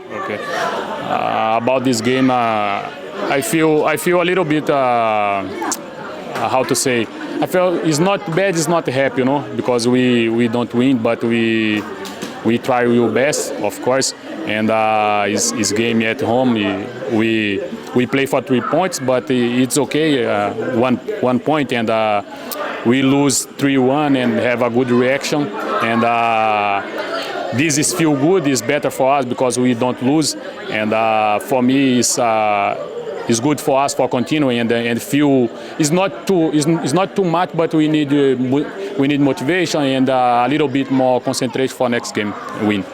Okay. Uh, about this game, uh, I feel I feel a little bit uh, uh, how to say. I feel it's not bad. It's not happy, you know, because we we don't win, but we we try our best, of course. And uh, it's, it's game at home. We we play for three points, but it's okay. Uh, one one point, and uh, we lose three one and have a good reaction. And uh, this is feel good. It's better for us because we don't lose. And uh, for me, it's. Uh, it's good for us for continuing and, and feel it's not too it's, it's not too much but we need uh, we need motivation and uh, a little bit more concentration for next game win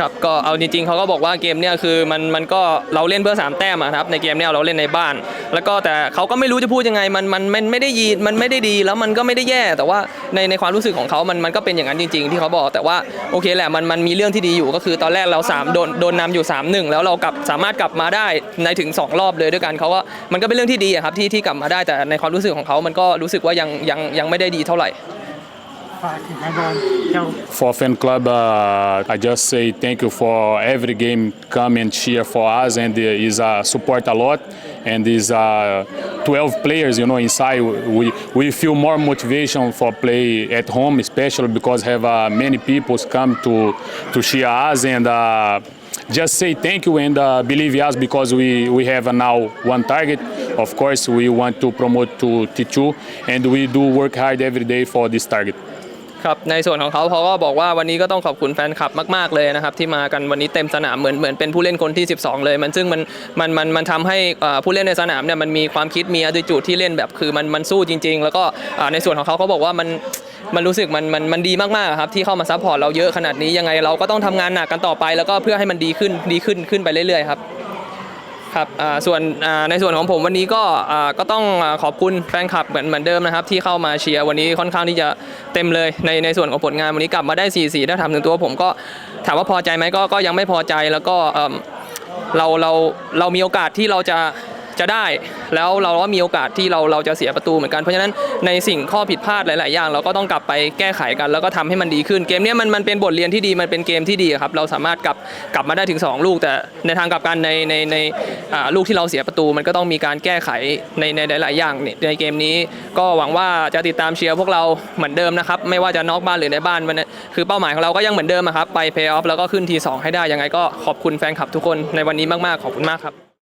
ครับก็เอาจริงๆเขาก็บอกว่าเกมเนี่ยคือมันมันก็เราเล่นเพื่อสามแต้มอะครับในเกมเนี่ยเราเล่นในบ้าน แล้วก็แต่เขาก็ไม่รู้จะพูดยังไงมันมันมันไม่ได้ยีมันไม่ได้ดีแล้วมันก็ไม่ได้แย่ แต่ว่าในในความรู้สึกของเขามันมันก็เป็นอย่างนั้นจริง ๆ ที่เขาบอก แต่ว่าโอเคแหละมันมันมีเรื่องที่ดีอยู่ก็คือตอนแรกเรา3โดนโดนนำอยู่3 1แล้วเรากลับสามารถกลับมาได้ในถึง 2 รอบเลยด้วยกันเขาก็มันก็เป็นเรื่องที่ดีอะครับที่ที่กลับมาได้แต่ในความรู้สึกของเขามันก็รู้สึกว่ายังยังยังไม่ได้ดีเท่าไหร่ for fan club uh, I just say thank you for every game come and cheer for us and uh, is uh, support a lot. And is uh, 12 players you know inside. We we feel more motivation for play at home especially because have uh, many people come to to cheer us. And uh, just say thank you and uh, believe us because we we have uh, now one target. Of course we want to promote to T2 and we do work hard every day for this target ครับในส่วนของเขาเขาก็บอกว่าวันนี้ก็ต้องขอบคุณแฟนคลับมากๆเลยนะครับที่มากันวันนี้เต็มสนามเหมือนเหมือนเป็นผู้เล่นคนที่ 12 เลย มันซึ่งมันมันมันมันทำให้เอ่อผู้เล่นในสนามเนี่ยมันมีความคิดมี attitude ที่เล่นแบบคือมันมันสู้จริง ๆ แล้วก็อ่าในส่วนของเขาเขาบอกว่ามันมันรู้สึกมันมันมันดีมากๆครับที่เข้ามาซัพพอร์ตเราเยอะขนาดนี้ยังไงเราก็ต้องทำงานหนักกันต่อไป แล้วก็เพื่อให้มันดีขึ้นดีขึ้นขึ้นไปเรื่อยๆครับ ครับอ่าส่วนอ่าในส่วนของผมวันนี้ก็อ่าก็ต้องขอบคุณแฟนคลับเหมือนเหมือนเดิมนะครับ ที่เข้ามาเชียร์วันนี้ค่อนข้างที่จะเต็มเลยในในส่วนของผลงานวันนี้กลับมาได้4 4ถ้าทำถึงตัวผมก็ถามว่าพอใจไหมก็ก็ยังไม่พอใจแล้วก็อืมเราเราเรามีโอกาสที่เราจะ จะได้ แล้วเราก็มีโอกาสที่เราเราจะเสียประตูเหมือนกันเพราะฉะนั้นในสิ่งข้อผิดพลาดหลาย ๆ อย่าง เราก็ต้องกลับไปแก้ไขกัน แล้วก็ทำให้มันดีขึ้นเกมนี้มันมันเป็นบทเรียนที่ดีมันเป็นเกมที่ดีครับเราสามารถกลับกลับมาได้ถึง 2 ลูก แต่ในทางกลับกันในในในลูกที่เราเสียประตูมันก็ต้องมีการแก้ไขในในหลาย ๆ อย่างในเกมนี้ ก็หวังว่าจะติดตามเชียร์พวกเราเหมือนเดิมนะครับไม่ว่าจะนอกบ้านหรือในบ้านมันคือเป้าหมายของเราก็ยังเหมือนเดิมครับไปเพย์ออฟแล้วก็ขึ้นทีสองให้ได้ยังไงก็ขอบคุณแฟนคลับทุกคนในวันนี้มาก ๆ ขอบคุณมากครับ